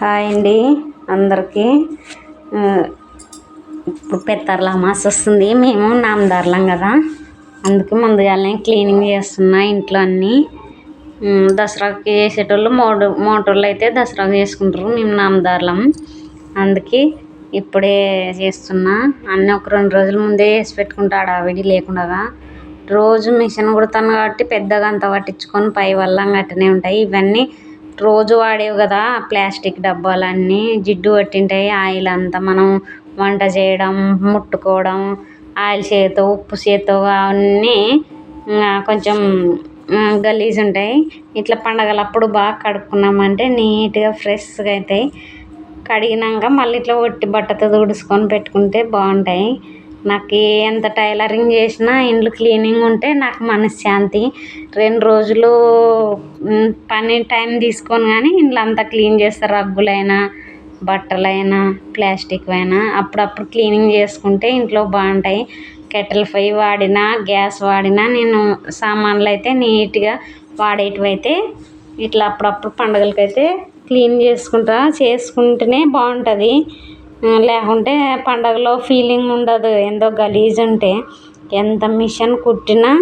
Hi అండి. అందరికీ ఇప్పుడు పెత్తర్ల అమాస వస్తుంది. మేము నామదారులం కదా. అందుకే ముందుగానే క్లీనింగ్ చేస్తున్నా ఇంట్లో అన్నీ. దసరాకి చేసేటోళ్ళు మోడు మోటోళ్ళు అయితే దసరాకు చేసుకుంటారు. మేము నామదారులం. అందుకే ఇప్పుడే చేస్తున్నా. అన్నీ ఒక రెండు రోజుల ముందే చేసి పెట్టుకుంటా ఆడావిడి లేకుండా రోజు మిషన్ కుడతాను కాబట్టి పెద్దగా అంత పట్టించుకొని. పై వల్ల అట్టనే ఉంటాయి. ఇవన్నీ రోజు వాడేవి కదా ప్లాస్టిక్ డబ్బాలన్నీ జిడ్డు పట్టింటాయి ఆయిల్ అంతా మనం వంట చేయడం ముట్టుకోవడం ఆయిల్ చేతో ఉప్పు చేతో అవన్నీ కొంచెం గలీజ్ ఉంటాయి ఇట్లా పండగలప్పుడు బాగా కడుక్కున్నామంటే నీట్గా ఫ్రెష్గా అవుతాయి కడిగినాక మళ్ళీ ఇట్లా ఒట్టి బట్టతో తుడుచుకొని పెట్టుకుంటే బాగుంటాయి. నాకు ఎంత టైలరింగ్ చేసినా ఇండ్లు క్లీనింగ్ ఉంటే నాకు మనశ్శాంతి. రెండు రోజులు పని టైం తీసుకొని కానీ ఇండ్లు అంతా క్లీన్ చేస్తారు రగ్గులైనా బట్టలైనా ప్లాస్టిక్ అయినా అప్పుడప్పుడు క్లీనింగ్ చేసుకుంటే ఇంట్లో బాగుంటాయి. కెటిల్ ఫై వాడినా గ్యాస్ వాడినా నేను సామాన్లు అయితే నీట్గా వాడేటివైతే ఇట్లా అప్పుడప్పుడు పండుగలకైతే క్లీన్ చేసుకుంటా చేసుకుంటేనే బాగుంటుంది. లేకుంటే పండగలో ఫీలింగ్ ఉండదు. ఏందో గలీజ్ ఉంటే ఎంత మిషన్ కుట్టినా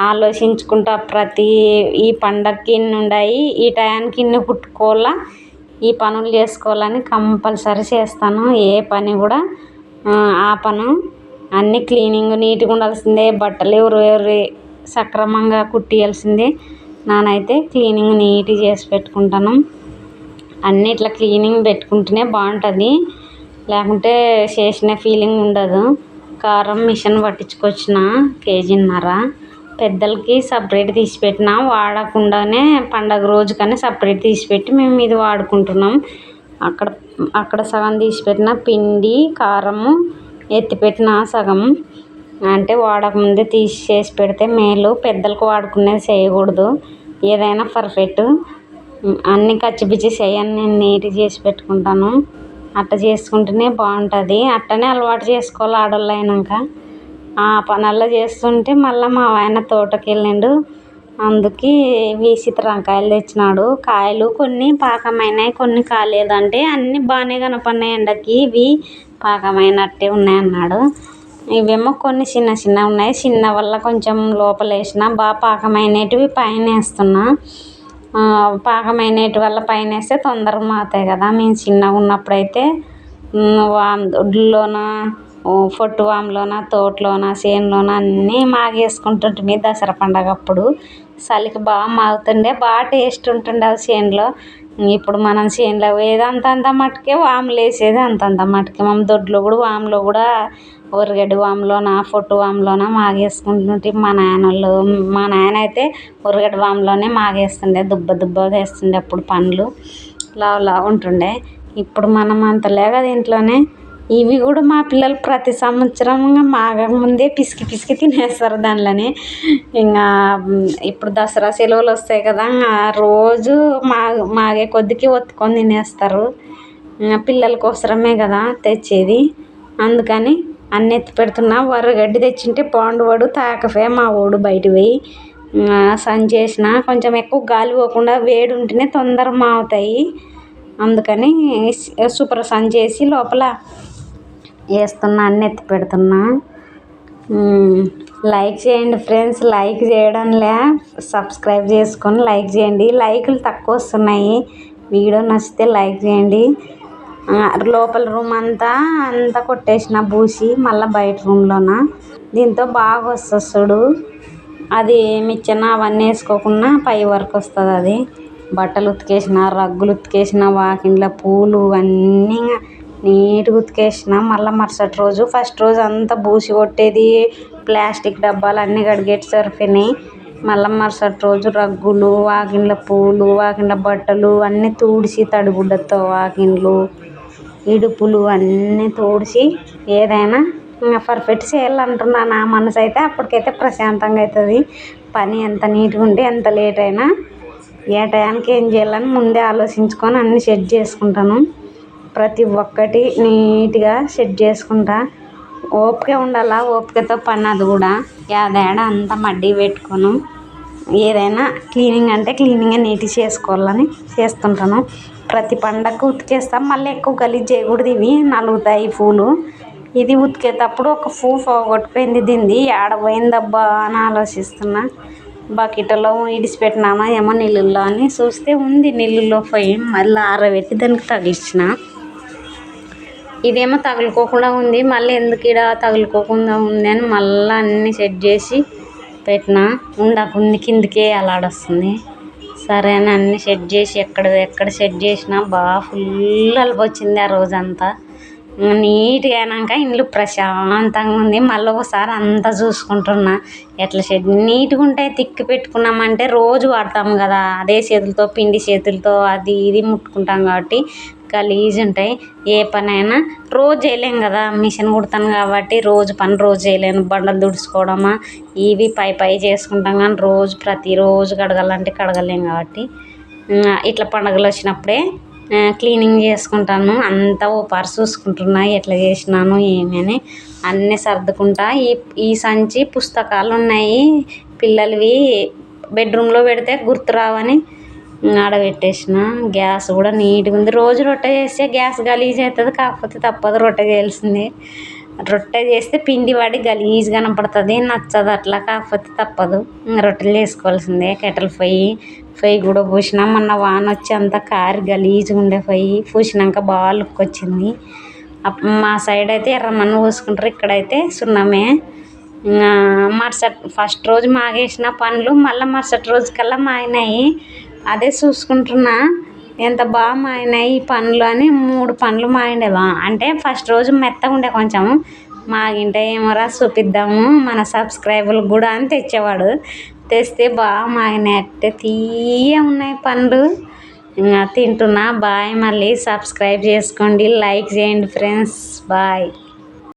ఆలోచించుకుంటా ప్రతి ఈ పండగకి ఇన్ని ఉన్నాయి ఈ టయానికి ఇన్ని కుట్టుకోవాలా ఈ పనులు చేసుకోవాలని కంపల్సరీ చేస్తాను. ఏ పని కూడా ఆ, పను అన్నీ క్లీనింగ్ నీట్గా ఉండాల్సిందే బట్టలు ఎవరు ఎవరు సక్రమంగా కుట్టియాల్సిందే. నానైతే క్లీనింగ్ నీట్గా చేసి పెట్టుకుంటాను. అన్నీ ఇట్లా క్లీనింగ్ పెట్టుకుంటేనే బాగుంటుంది. లేకుంటే చేసిన ఫీలింగ్ ఉండదు. కారం మిషన్ పట్టించుకొచ్చిన కేజీన్నర. పెద్దలకి సపరేట్ తీసి పెట్టిన వాడకుండానే పండగ రోజు కానీ సపరేట్ తీసి పెట్టి మేము ఇది వాడుకుంటున్నాం. అక్కడ అక్కడ సగం తీసి పెట్టిన పిండి కారము ఎత్తిపెట్టిన సగం. అంటే వాడకముందే తీసి చేసి పెడితే మేలు పెద్దలకు వాడుకునేది చేయకూడదు. ఏదైనా పర్ఫెక్ట్ అన్నీ కచ్చిపిచ్చి చేయని నేను నీట్గా చేసి పెట్టుకుంటాను. అట్ట చేసుకుంటేనే బాగుంటుంది. అట్టనే అలవాటు చేసుకోవాలి ఆడవాళ్ళు అయినాక. ఆ పనల్లా చేస్తుంటే మళ్ళీ మా ఆయన తోటకి వెళ్ళిండు అందుకే వీసిత తెచ్చినాడు. కాయలు కొన్ని పాకమైనాయి కొన్ని కాలేదంటే అన్నీ బాగానే కనపడినాయి ఎండకి. ఇవి పాకమైనట్టే ఉన్నాయి అన్నాడు ఇవేమో కొన్ని చిన్న చిన్న ఉన్నాయి. చిన్న వల్ల కొంచెం లోపల వేసిన బాగా పాకమైనటివి పైన వేస్తున్నా. ఆ, పాకమైనటి వల్ల పైన వేస్తే తొందరగా మాతాయి కదా. మేము చిన్నగా ఉన్నప్పుడైతే అయితే వామ్ దొడ్లోన పొట్టు వాములోన తోటలోన చేనులోన అన్నీ మాగేసుకుంటుంటిమి దసరా పండగ అప్పుడు చలికి బాగా మాగుతుండే బాగా టేస్ట్ ఉంటుండే అవి చేనులో. ఇప్పుడు మనం చేనులో పోయేది అంతంత మటుకే వాములు వేసేది అంతంత మటుకే. మనం దొడ్లో కూడా వాములో కూడా ఉరగడ్డి వాములోన పొట్టు వాములోన మాగేసుకుంటుంటే మా నాయనోళ్ళు మా నాయన అయితే ఉరగడ్డి వాములోనే మాగేస్తుండే దుబ్బ దుబ్బ వేస్తుండే అప్పుడు పండ్లు. లావు లావు ఉంటుండే. ఇప్పుడు మనం అంతలే కదా ఇంట్లోనే ఇవి కూడా మా పిల్లలు ప్రతి సంవత్సరం మాగకముందే ముందే పిసికి పిసికి తినేస్తారు దానిలోనే. ఇంకా ఇప్పుడు దసరా సెలవులు వస్తాయి కదా రోజు మా మాగే కొద్దికి ఒత్తుకొని తినేస్తారు. పిల్లల కోసరమే కదా తెచ్చేది. అందుకని అన్ని ఎత్తి పెడుతున్నా. వరగడ్డి తెచ్చింటే పాండువాడు తాకఫే మా వాడు బయట పోయి ఇంకా కొంచెం ఎక్కువ గాలి పోకుండా వేడి ఉంటేనే తొందర మావుతాయి. అందుకని సూపర్ సన్ చేసి లోపల వేస్తున్నా అన్ని ఎత్తి పెడుతున్నా. లైక్ చేయండి ఫ్రెండ్స్ లైక్ చేయడంలే సబ్స్క్రైబ్ చేసుకొని లైక్ చేయండి. లైకులు తక్కువ వస్తున్నాయి. వీడియో నచ్చితే లైక్ చేయండి. లోపల రూమ్ అంతా అంతా కొట్టేసిన బూసి మళ్ళీ బయట రూమ్లోన దీంతో బాగా వస్తుంది చూడు అది మిచ్చన అవన్నీ వేసుకోకుండా పై వరకు వస్తుంది అది. బట్టలు ఉతికేసిన రగ్గులు ఉతికేసిన వాకింగ్ల పూలు అన్నీ నీట్గా ఉతికేసిన. మళ్ళీ మరుసటి రోజు ఫస్ట్ రోజు అంతా బూసి కొట్టేది ప్లాస్టిక్ డబ్బాలు అన్నీ కడిగేటి సరిపోయినాయి. మళ్ళీ మరుసటి రోజు రగ్గులు వాకిండ్ల పూలు వాకిండ్ల బట్టలు అన్నీ తుడిచి తడిగుడ్డతో వాకిండ్లు. ఇడుపులు అన్నీ తుడిచి ఏదైనా ఇంకా పర్ఫెక్ట్ చేయాలంటున్నా నా మనసు అయితే. అప్పటికైతే ప్రశాంతంగా అవుతుంది. పని ఎంత నీట్గా ఉంటే ఎంత లేట్ అయినా ఏ టయానికి ఏం చేయాలని ముందే ఆలోచించుకొని అన్నీ సెట్ చేసుకుంటాను. ప్రతి ఒక్కటి నీట్గా సెట్ చేసుకుంటా. ఓపిక ఉండాలా? ఓపికతో పని అది కూడా. యాదేడ అంతా మడ్డీ పెట్టుకోను. ఏదైనా క్లీనింగ్ అంటే క్లీనింగ్ నీట్గా చేసుకోవాలని చేస్తుంటాను. ప్రతి పండగకు ఉతికేస్తాం. మళ్ళీ ఎక్కువ గలీజ్ చేయకూడదు. ఇవి నలుగుతాయి పూలు. ఇది ఉతికేటప్పుడు ఒక పూ పోగొట్టుపోయింది దింది. ఆడపోయిందబ్బా అని ఆలోచిస్తున్నా. బకెట్లో ఇడిచిపెట్టినామా ఏమో నీళ్ళల్లో అని చూస్తే ఉంది నీళ్ళల్లో పోయి మళ్ళీ ఆరబెట్టి దానికి తగిలించిన ఇదేమో తగులుకోకుండా ఉంది. మళ్ళీ ఎందుకు ఇక్కడ తగులుకోకుండా ఉంది అని మళ్ళీ అన్నీ సెట్ చేసి పెట్టిన. ఉండకుంది కిందికే అలాడొస్తుంది సరే అని అన్నీ సెట్ చేసి ఎక్కడ ఎక్కడ సెట్ చేసినా బాగా ఫుల్ అలిపొచ్చింది ఆ రోజంతా. నీట్గా అయినాక ఇల్లు ప్రశాంతంగా ఉంది. మళ్ళీ ఒకసారి అంతా చూసుకుంటున్నా ఎట్లా షెడ్ నీట్గా ఉంటే తిక్కి పెట్టుకున్నామంటే రోజు వాడతాం కదా అదే చేతులతో పిండి చేతులతో అది ఇది ముట్టుకుంటాం కాబట్టి గలీజ్ ఉంటాయి. ఏ పనైనా రోజు చేయలేం కదా మిషన్ కుడతాను కాబట్టి రోజు పని రోజు చేయలేను. బండలు తుడుచుకోవడమా ఇవి పై పై చేసుకుంటాం కానీ రోజు ప్రతిరోజు కడగాలంటే కడగలేం కాబట్టి. ఇట్లా పండగలు వచ్చినప్పుడే క్లీనింగ్ చేసుకుంటాను. అంతా ఓ పర్స్ చూసుకుంటున్నా ఎట్లా చేసినాను ఏమి అని. అన్నీ సర్దుకుంటా. ఈ ఈ సంచి పుస్తకాలు ఉన్నాయి. పిల్లలవి బెడ్రూమ్లో పెడితే గుర్తురావని ఆడబెట్టేసిన. గ్యాస్ కూడా నీట్గా ఉంది. రోజు రొట్టె చేస్తే గ్యాస్ గలీజ్ అవుతుంది కాకపోతే తప్పదు రొట్టె చేయాల్సిందే రొట్టె చేస్తే పిండి పడి గలీజ్ కనపడుతుంది నచ్చదు అట్లా కాకపోతే తప్పదు. రొట్టెలు చేసుకోవాల్సిందే కెటల్ పొయ్యి పొయ్యి కూడా పూసినా మొన్న వాన వచ్చి అంతా కారి గలీజ్గా ఉండే పొయ్యి పూసినాక బాగా లుక్ వచ్చింది. మా సైడ్ అయితే ఎర్రమన్ను పోసుకుంటారు ఇక్కడైతే సున్నమే. మరుసటి ఫస్ట్ రోజు మాగేసిన పనులు మళ్ళీ మరుసటి రోజు కల్లా మాగినాయి. అదే చూసుకుంటున్నా. ఎంత బాగా మాగినాయి ఈ పండ్లు అని మూడు పండ్లు మాగిండేవా అంటే ఫస్ట్ రోజు మెత్తగా ఉండే కొంచెం మాగింటే ఏమోరా చూపిద్దాము. మన సబ్స్క్రైబర్లకు కూడా అని తెచ్చేవాడు. తెస్తే బాగా మాగినాయి తీయ ఉన్నాయి పండ్లు. ఇంకా తింటున్నా. బాయ్ మళ్ళీ. సబ్స్క్రైబ్ చేసుకోండి. లైక్ చేయండి ఫ్రెండ్స్. బాయ్.